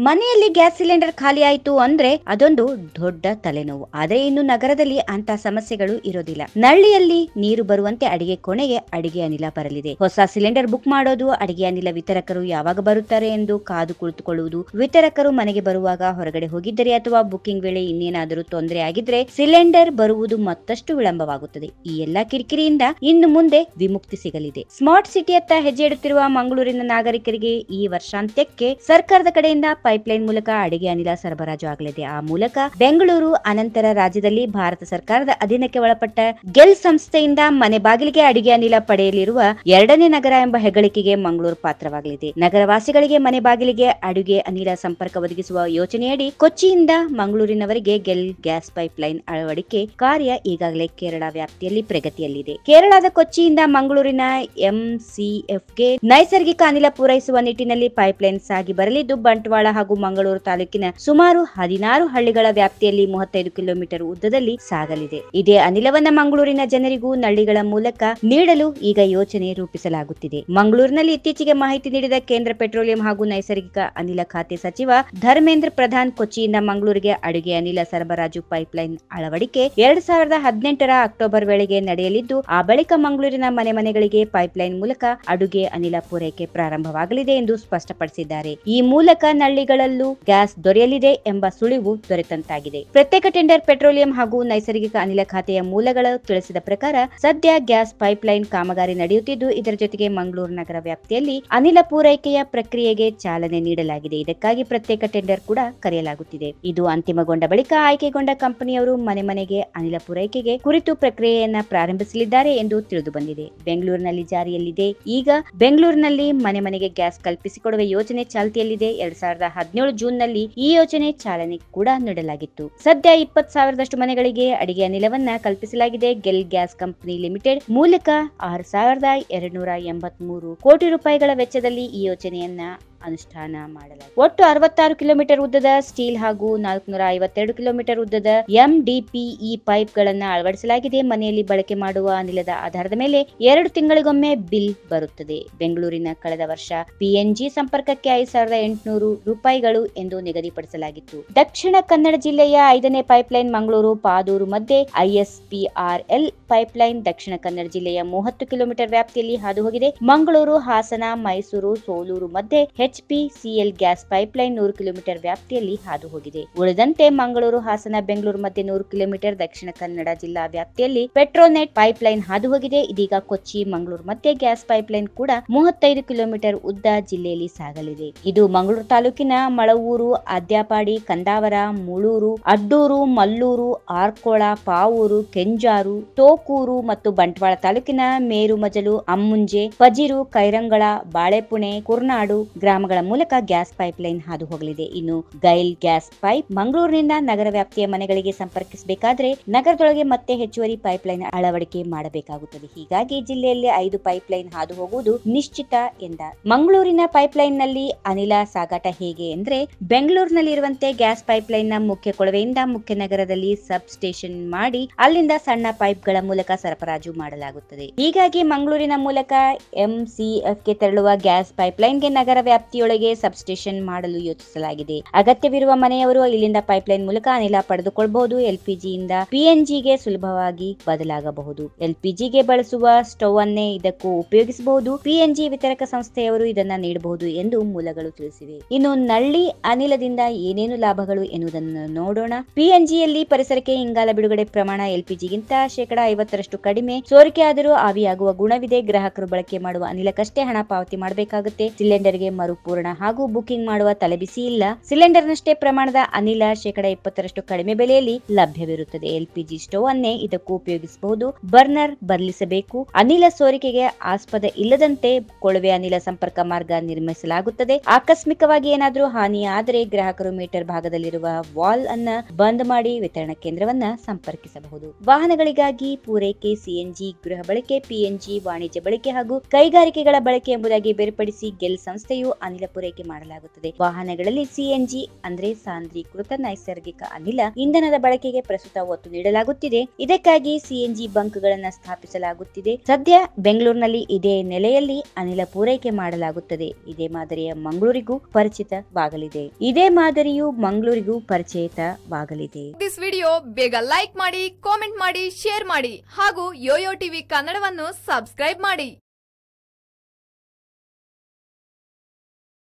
ಮನೆಯಲ್ಲಿ gas cylinder ಖಾಲಿ ಆಯ್ತು ಅಂದ್ರೆ ಅದೊಂದು ದೊಡ್ಡ ತಲೆನೋವು. ಆದ್ರೆ ಇನ್ನು ನಗರದಲ್ಲಿ ಅಂತ ಸಮಸ್ಯೆಗಳು ಇರೋದಿಲ್ಲ. ನಳ್ಳಿಯಲ್ಲಿ ನೀರು ಬರುವಂತೆ ಅಡಿಗೆ ಕೊನೆಗೆ ಅಡಿಗೆ ಅನಿಲ ಬರಲಿದೆ. ಹೊಸ ಸಿಲಿಂಡರ್ ಬುಕ್ ಮಾಡೋದು, ಅಡಿಗೆ ಅನಿಲ ವಿತರಕರು ಯಾವಾಗ ಬರುತ್ತಾರೆ ಎಂದು ಕಾದು ಕುಳಿತುಕೊಳ್ಳುವುದು. ವಿತರಕರು ಮನೆಗೆ ಬರುವಾಗ ಹೊರಗಡೆ ಹೋಗಿದ್ದರೆ ಅಥವಾ ಬುಕಿಂಗ್ ವೇಳೆ ಇನ್ನೇನಾದರೂ ತೊಂದರೆ ಆಗಿದ್ರೆ ಸಿಲಿಂಡರ್ ಬರುವುದು ಮತ್ತಷ್ಟು ವಿಳಂಬವಾಗುತ್ತದೆ. ಈ ಎಲ್ಲಾ ಕಿರಿಕಿರಿಯಿಂದ ಇನ್ನು ಮುಂದೆ ವಿಮುಕ್ತಿ ಸಿಗಲಿದೆ. ಸ್ಮಾರ್ಟ್ ಸಿಟಿಯತ್ತ ಹೆಜ್ಜೆ ಇಡುತ್ತಿರುವ ಮಂಗಳೂರಿನ ನಾಗರಿಕರಿಗೆ ಈ ವರ್ಷಾಂತ್ಯಕ್ಕೆ ಸರ್ಕಾರದ ಕಡೆಯಿಂದ ಪೈಪ್ಲೈನ್ ಮೂಲಕ ಅಡಿಗೆ ಅನಿಲ ಸರಬರಾಜು ಆಗಲಿದೆ. ಆ ಮೂಲಕ ಬೆಂಗಳೂರು, ಅನಂತರ ರಾಜ್ಯದಲ್ಲಿ ಭಾರತ ಸರ್ಕಾರದ ಅಧೀನಕ್ಕೆ ಒಳಪಟ್ಟ ಗೆಲ್ ಸಂಸ್ಥೆಯಿಂದ ಮನೆ ಬಾಗಿಲಿಗೆ ಅಡಿಗೆ ಅನಿಲ ಪಡೆಯಲಿರುವ ಎರಡನೇ ನಗರ ಎಂಬ ಹೆಗ್ಗಳಿಕೆಗೆ ಮಂಗಳೂರು ಪಾತ್ರವಾಗಲಿದೆ. ನಗರವಾಸಿಗಳಿಗೆ ಮನೆ ಬಾಗಿಲಿಗೆ ಅಡುಗೆ ಅನಿಲ ಸಂಪರ್ಕ ಒದಗಿಸುವ ಯೋಜನೆಯಡಿ ಕೊಚ್ಚಿಯಿಂದ ಮಂಗಳೂರಿನವರೆಗೆ ಗೆಲ್ ಗ್ಯಾಸ್ ಪೈಪ್ಲೈನ್ ಅಳವಡಿಕೆ ಕಾರ್ಯ ಈಗಾಗಲೇ ಕೇರಳ ವ್ಯಾಪ್ತಿಯಲ್ಲಿ ಪ್ರಗತಿಯಲ್ಲಿದೆ. ಕೇರಳದ ಕೊಚ್ಚಿಯಿಂದ ಮಂಗಳೂರಿನ ಎಂಸಿಎಫ್ಗೆ ನೈಸರ್ಗಿಕ ಅನಿಲ ಪೂರೈಸುವ ನಿಟ್ಟಿನಲ್ಲಿ ಪೈಪ್ಲೈನ್ ಸಾಗಿ ಬರಲಿದ್ದು, ಬಂಟ್ವಾಳ ಹಾಗೂ ಮಂಗಳೂರು ತಾಲೂಕಿನ ಸುಮಾರು ಹದಿನಾರು ಹಳ್ಳಿಗಳ ವ್ಯಾಪ್ತಿಯಲ್ಲಿ ಮೂವತ್ತೈದು ಕಿಲೋಮೀಟರ್ ಉದ್ದದಲ್ಲಿ ಸಾಗಲಿದೆ. ಇದೇ ಅನಿಲವನ್ನ ಮಂಗಳೂರಿನ ಜನರಿಗೂ ನಳ್ಳಿಗಳ ಮೂಲಕ ನೀಡಲು ಈಗ ಯೋಜನೆ ರೂಪಿಸಲಾಗುತ್ತಿದೆ. ಮಂಗಳೂರಿನಲ್ಲಿ ಇತ್ತೀಚೆಗೆ ಮಾಹಿತಿ ನೀಡಿದ ಕೇಂದ್ರ ಪೆಟ್ರೋಲಿಯಂ ಹಾಗೂ ನೈಸರ್ಗಿಕ ಅನಿಲ ಖಾತೆ ಸಚಿವ ಧರ್ಮೇಂದ್ರ ಪ್ರಧಾನ್ ಕೊಚ್ಚಿಯಿಂದ ಮಂಗಳೂರಿಗೆ ಅಡುಗೆ ಅನಿಲ ಸರಬರಾಜು ಪೈಪ್ಲೈನ್ ಅಳವಡಿಕೆ ಎರಡ್ ಸಾವಿರದ ಹದಿನೆಂಟರ ಅಕ್ಟೋಬರ್ ವೇಳೆಗೆ ನಡೆಯಲಿದ್ದು, ಆ ಬಳಿಕ ಮಂಗಳೂರಿನ ಮನೆ ಮನೆಗಳಿಗೆ ಪೈಪ್ಲೈನ್ ಮೂಲಕ ಅಡುಗೆ ಅನಿಲ ಪೂರೈಕೆ ಪ್ರಾರಂಭವಾಗಲಿದೆ ಎಂದು ಸ್ಪಷ್ಟಪಡಿಸಿದ್ದಾರೆ. ಈ ಮೂಲಕ ನಳ್ಳಿಗಳಲ್ಲೂ ಗ್ಯಾಸ್ ದೊರೆಯಲಿದೆ ಎಂಬ ಸುಳಿವು ದೊರೆತಂತಾಗಿದೆ. ಪ್ರತ್ಯೇಕ ಟೆಂಡರ್ ಪೆಟ್ರೋಲಿಯಂ ಹಾಗೂ ನೈಸರ್ಗಿಕ ಅನಿಲ ಖಾತೆಯ ಮೂಲಗಳು ತಿಳಿಸಿದ ಪ್ರಕಾರ ಸದ್ಯ ಗ್ಯಾಸ್ ಪೈಪ್ಲೈನ್ ಕಾಮಗಾರಿ ನಡೆಯುತ್ತಿದ್ದು, ಇದರ ಜೊತೆಗೆ ಮಂಗಳೂರು ನಗರ ವ್ಯಾಪ್ತಿಯಲ್ಲಿ ಅನಿಲ ಪೂರೈಕೆಯ ಪ್ರಕ್ರಿಯೆಗೆ ಚಾಲನೆ ನೀಡಲಾಗಿದೆ. ಇದಕ್ಕಾಗಿ ಪ್ರತ್ಯೇಕ ಟೆಂಡರ್ ಕೂಡ ಕರೆಯಲಾಗುತ್ತಿದೆ. ಇದು ಅಂತಿಮಗೊಂಡ ಬಳಿಕ ಆಯ್ಕೆಗೊಂಡ ಕಂಪನಿಯವರು ಮನೆ ಮನೆಗೆ ಅನಿಲ ಪೂರೈಕೆಗೆ ಕುರಿತು ಪ್ರಕ್ರಿಯೆಯನ್ನ ಪ್ರಾರಂಭಿಸಲಿದ್ದಾರೆ ಎಂದು ತಿಳಿದು ಬಂದಿದೆ. ಬೆಂಗಳೂರಿನಲ್ಲಿ ಜಾರಿಯಲ್ಲಿದೆ. ಈಗ ಬೆಂಗಳೂರಿನಲ್ಲಿ ಮನೆ ಮನೆಗೆ ಗ್ಯಾಸ್ ಕಲ್ಪಿಸಿಕೊಡುವ ಯೋಜನೆ ಚಾಲ್ತಿಯಲ್ಲಿದೆ. ಎರಡ್ ಸಾವಿರದ ಹದಿನೇಳು ಜೂನ್ನಲ್ಲಿ ಈ ಯೋಜನೆ ಚಾಲನೆ ಕೂಡ ನೀಡಲಾಗಿತ್ತು. ಸದ್ಯ ಇಪ್ಪತ್ ಸಾವಿರದಷ್ಟು ಮನೆಗಳಿಗೆ ಅಡಿಗೆ ಅನಿಲವನ್ನ ಕಲ್ಪಿಸಲಾಗಿದೆ. ಗೆಲ್ ಗ್ಯಾಸ್ ಕಂಪನಿ ಲಿಮಿಟೆಡ್ ಮೂಲಕ ಆರು ಸಾವಿರದ ಎರಡ್ನೂರ ಎಂಬತ್ ಮೂರು ಕೋಟಿ ರೂಪಾಯಿಗಳ ವೆಚ್ಚದಲ್ಲಿ ಈ ಯೋಜನೆಯನ್ನ ಅನುಷ್ಠಾನ ಮಾಡಲಾಗಿದೆ. ಒಟ್ಟು ಅರವತ್ತಾರು ಕಿಲೋಮೀಟರ್ ಉದ್ದದ ಸ್ಟೀಲ್ ಹಾಗೂ ನಾಲ್ಕುನೂರ ಐವತ್ತೆರಡು ಕಿಲೋಮೀಟರ್ ಉದ್ದದ ಎಂಡಿಪಿಇ ಪೈಪ್ ಗಳನ್ನ ಅಳವಡಿಸಲಾಗಿದೆ. ಮನೆಯಲ್ಲಿ ಬಳಕೆ ಮಾಡುವ ಅನಿಲದ ಆಧಾರದ ಮೇಲೆ ಎರಡು ತಿಂಗಳಿಗೊಮ್ಮೆ ಬಿಲ್ ಬರುತ್ತದೆ. ಬೆಂಗಳೂರಿನ ಕಳೆದ ವರ್ಷ ಪಿಎನ್ಜಿ ಸಂಪರ್ಕಕ್ಕೆ ಐದು ಸಾವಿರದ ಎಂಟುನೂರು ರೂಪಾಯಿಗಳು ಎಂದು ನಿಗದಿಪಡಿಸಲಾಗಿತ್ತು. ದಕ್ಷಿಣ ಕನ್ನಡ ಜಿಲ್ಲೆಯ ಐದನೇ ಪೈಪ್ಲೈನ್ ಮಂಗಳೂರು ಪಾದೂರು ಮಧ್ಯೆ ಐಎಸ್ಪಿಆರ್ಎಲ್ ಪೈಪ್ಲೈನ್ ದಕ್ಷಿಣ ಕನ್ನಡ ಜಿಲ್ಲೆಯ ಮೂವತ್ತು ಕಿಲೋಮೀಟರ್ ವ್ಯಾಪ್ತಿಯಲ್ಲಿ ಹಾದು ಹೋಗಿದೆ ಮಂಗಳೂರು, ಹಾಸನ, ಮೈಸೂರು, ಸೋಲೂರು ಮಧ್ಯೆ ಎಚ್ಪಿಸಿಎಲ್ ಗ್ಯಾಸ್ ಪೈಪ್ಲೈನ್ ನೂರು ಕಿಲೋಮೀಟರ್ ವ್ಯಾಪ್ತಿಯಲ್ಲಿ ಹಾದು ಹೋಗಿದೆ ಉಳಿದಂತೆ ಮಂಗಳೂರು, ಹಾಸನ, ಬೆಂಗಳೂರು ಮಧ್ಯೆ ನೂರು ಕಿಲೋಮೀಟರ್, ದಕ್ಷಿಣ ಕನ್ನಡ ಜಿಲ್ಲಾ ವ್ಯಾಪ್ತಿಯಲ್ಲಿ ಪೆಟ್ರೋನೆಟ್ ಪೈಪ್ಲೈನ್ ಹಾದು ಹೋಗಿದೆ ಇದೀಗ ಕೊಚ್ಚಿ, ಮಂಗಳೂರು ಮಧ್ಯೆ ಗ್ಯಾಸ್ ಪೈಪ್ಲೈನ್ ಕೂಡ ಮೂವತ್ತೈದು ಕಿಲೋಮೀಟರ್ ಉದ್ದ ಜಿಲ್ಲೆಯಲ್ಲಿ ಸಾಗಲಿದೆ. ಇದು ಮಂಗಳೂರು ತಾಲೂಕಿನ ಮಳವೂರು, ಅದ್ಯಾಪಾಡಿ, ಕಂದಾವರ, ಮುಳೂರು, ಅಡ್ಡೂರು, ಮಲ್ಲೂರು, ಆರ್ಕೋಳ, ಪಾವೂರು, ಕೆಂಜಾರು, ತೋಕೂರು ಮತ್ತು ಬಂಟ್ವಾಳ ತಾಲೂಕಿನ ಮೇರುಮಜಲು, ಅಮ್ಮುಂಜೆ, ಪಜಿರು, ಕೈರಂಗಳ, ಬಾಳೆಪುಣೆ, ಕುರ್ನಾಡು ಗ್ರಾಮಗಳ ಮೂಲಕ ಗ್ಯಾಸ್ ಪೈಪ್ ಲೈನ್ ಹಾದು ಹೋಗಲಿದೆ. ಇನ್ನು ಗೈಲ್ ಗ್ಯಾಸ್ ಪೈಪ್ ಮಂಗಳೂರಿನಿಂದ ನಗರ ವ್ಯಾಪ್ತಿಯ ಮನೆಗಳಿಗೆ ಸಂಪರ್ಕಿಸಬೇಕಾದ್ರೆ ನಗರದೊಳಗೆ ಮತ್ತೆ ಹೆಚ್ಚುವರಿ ಪೈಪ್ ಲೈನ್ ಅಳವಡಿಕೆ ಮಾಡಬೇಕಾಗುತ್ತದೆ. ಹೀಗಾಗಿ ಜಿಲ್ಲೆಯಲ್ಲಿ ಐದು ಪೈಪ್ ಲೈನ್ ಹಾದು ಹೋಗುವುದು ನಿಶ್ಚಿತ ಎಂದ ಮಂಗಳೂರಿನ ಪೈಪ್ ಲೈನ್ನಲ್ಲಿ ಅನಿಲ ಸಾಗಾಟ ಹೇಗೆ ಅಂದ್ರೆ ಬೆಂಗಳೂರಿನಲ್ಲಿರುವಂತೆ ಗ್ಯಾಸ್ ಪೈಪ್ ಲೈನ್ನ ಮುಖ್ಯ ಕೊಳವೆಯಿಂದ ಮುಖ್ಯ ನಗರದಲ್ಲಿ ಸಬ್ ಸ್ಟೇಷನ್ ಮಾಡಿ ಅಲ್ಲಿಂದ ಸಣ್ಣ ಪೈಪ್ಗಳ ಮೂಲಕ ಸರಬರಾಜು ಮಾಡಲಾಗುತ್ತದೆ. ಹೀಗಾಗಿ ಮಂಗಳೂರಿನ ಮೂಲಕ ಎಂಸಿಎಫ್ಗೆ ತೆರಳುವ ಗ್ಯಾಸ್ ಪೈಪ್ ಲೈನ್ಗೆ ನಗರ ವ್ಯಾಪ್ತಿಯೊಳಗೆ ಸಬ್ಸ್ಟೇಷನ್ ಮಾಡಲು ಯೋಚಿಸಲಾಗಿದೆ. ಅಗತ್ಯವಿರುವ ಮನೆಯವರು ಇಲ್ಲಿಂದ ಪೈಪ್ಲೈನ್ ಮೂಲಕ ಅನಿಲ ಪಡೆದುಕೊಳ್ಳಬಹುದು ಎಲ್ಪಿಜಿಯಿಂದ ಪಿಎನ್ಜಿಗೆ ಸುಲಭವಾಗಿ ಬದಲಾಗಬಹುದು. ಎಲ್ಪಿಜಿಗೆ ಬಳಸುವ ಸ್ಟವ್ ಅನ್ನೇ ಇದಕ್ಕೂ ಉಪಯೋಗಿಸಬಹುದು. ಪಿಎನ್ಜಿ ವಿತರಕ ಸಂಸ್ಥೆಯವರು ಇದನ್ನ ನೀಡಬಹುದು ಎಂದು ಮೂಲಗಳು ತಿಳಿಸಿವೆ. ಇನ್ನು ನಳ್ಳಿ ಅನಿಲದಿಂದ ಏನೇನು ಲಾಭಗಳು ಎನ್ನುವುದನ್ನು ನೋಡೋಣ. ಪಿಎನ್ಜಿಯಲ್ಲಿ ಪರಿಸರಕ್ಕೆ ಇಂಗಾಲ ಬಿಡುಗಡೆ ಪ್ರಮಾಣ ಎಲ್ಪಿಜಿಗಿಂತ ಶೇಕಡಾ ಐವತ್ತರಷ್ಟು ಕಡಿಮೆ. ಸೋರಿಕೆಯಾದರೂ ಆವಿಯಾಗುವ ಗುಣವಿದೆ. ಗ್ರಾಹಕರು ಬಳಕೆ ಮಾಡುವ ಅನಿಲಕ್ಕಷ್ಟೇ ಹಣ ಪಾವತಿ ಮಾಡಬೇಕಾಗುತ್ತೆ. ಸಿಲಿಂಡರ್ಗೆ ಮರುಪೂರ್ಣ ಹಾಗೂ ಬುಕಿಂಗ್ ಮಾಡುವ ತಲೆಬಿಸಿ ಇಲ್ಲ. ಸಿಲಿಂಡರ್ನಷ್ಟೇ ಪ್ರಮಾಣದ ಅನಿಲ ಶೇಕಡಾ ಇಪ್ಪತ್ತರಷ್ಟು ಕಡಿಮೆ ಬೆಲೆಯಲ್ಲಿ ಲಭ್ಯವಿರುತ್ತದೆ. ಎಲ್ಪಿಜಿ ಸ್ಟೋವ್ ಅನ್ನೇ ಇದಕ್ಕೂ ಉಪಯೋಗಿಸಬಹುದು. ಬರ್ನರ್ ಬದಲಿಸಬೇಕು. ಅನಿಲ ಸೋರಿಕೆಗೆ ಆಸ್ಪದ ಇಲ್ಲದಂತೆ ಕೊಳವೆ ಅನಿಲ ಸಂಪರ್ಕ ಮಾರ್ಗ ನಿರ್ಮಿಸಲಾಗುತ್ತದೆ. ಆಕಸ್ಮಿಕವಾಗಿ ಏನಾದರೂ ಹಾನಿ ಆದರೆ ಗ್ರಾಹಕರು ಮೀಟರ್ ಭಾಗದಲ್ಲಿರುವ ವಾಲ್ ಅನ್ನ ಬಂದ್ ಮಾಡಿ ವಿತರಣಾ ಕೇಂದ್ರವನ್ನ ಸಂಪರ್ಕಿಸಬಹುದು. ವಾಹನಗಳಿಗಾಗಿ ಪೂರೈಕೆ ಸಿಎನ್ಜಿ, ಗೃಹ ಬಳಕೆ ಪಿಎನ್ಜಿ ವಾಣಿಜ್ಯ ಬಳಕೆ ಹಾಗೂ ಕೈಗಾರಿಕೆಗಳ ಬಳಕೆ ಎಂಬುದಾಗಿ ಬೇರ್ಪಡಿಸಿ ಗೆಲ್ ಸಂಸ್ಥೆಯು ಅನಿಲ ಪೂರೈಕೆ ಮಾಡಲಾಗುತ್ತದೆ. ವಾಹನಗಳಲ್ಲಿ ಸಿಎನ್ಜಿ ಅಂದ್ರೆ ಸಾಂದ್ರೀಕೃತ ನೈಸರ್ಗಿಕ ಅನಿಲ ಇಂಧನದ ಬಳಕೆಗೆ ಪ್ರಸ್ತುತ ಒತ್ತು ನೀಡಲಾಗುತ್ತಿದೆ. ಇದಕ್ಕಾಗಿ ಸಿಎನ್ಜಿ ಬಂಕ್ಗಳನ್ನ ಸ್ಥಾಪಿಸಲಾಗುತ್ತಿದೆ. ಸದ್ಯ ಬೆಂಗಳೂರಿನಲ್ಲಿ ಇದೇ ನೆಲೆಯಲ್ಲಿ ಅನಿಲ ಪೂರೈಕೆ ಮಾಡಲಾಗುತ್ತದೆ. ಇದೇ ಮಾದರಿಯ ಮಂಗಳೂರಿಗೂ ಪರಿಚಿತವಾಗಲಿದೆ. ಇದೇ ಮಾದರಿಯು ಮಂಗಳೂರಿಗೂ ಪರಿಚಿತವಾಗಲಿದೆ. ದಿಸ್ ವಿಡಿಯೋ ಬೇಗ ಲೈಕ್ ಮಾಡಿ ಕಾಮೆಂಟ್ ಮಾಡಿ ಶೇರ್ ಮಾಡಿ ಹಾಗೂ ಯೋಯೋ ಟಿವಿ ಕನ್ನಡವನ್ನು ಸಬ್ಸ್ಕ್ರೈಬ್ ಮಾಡಿ.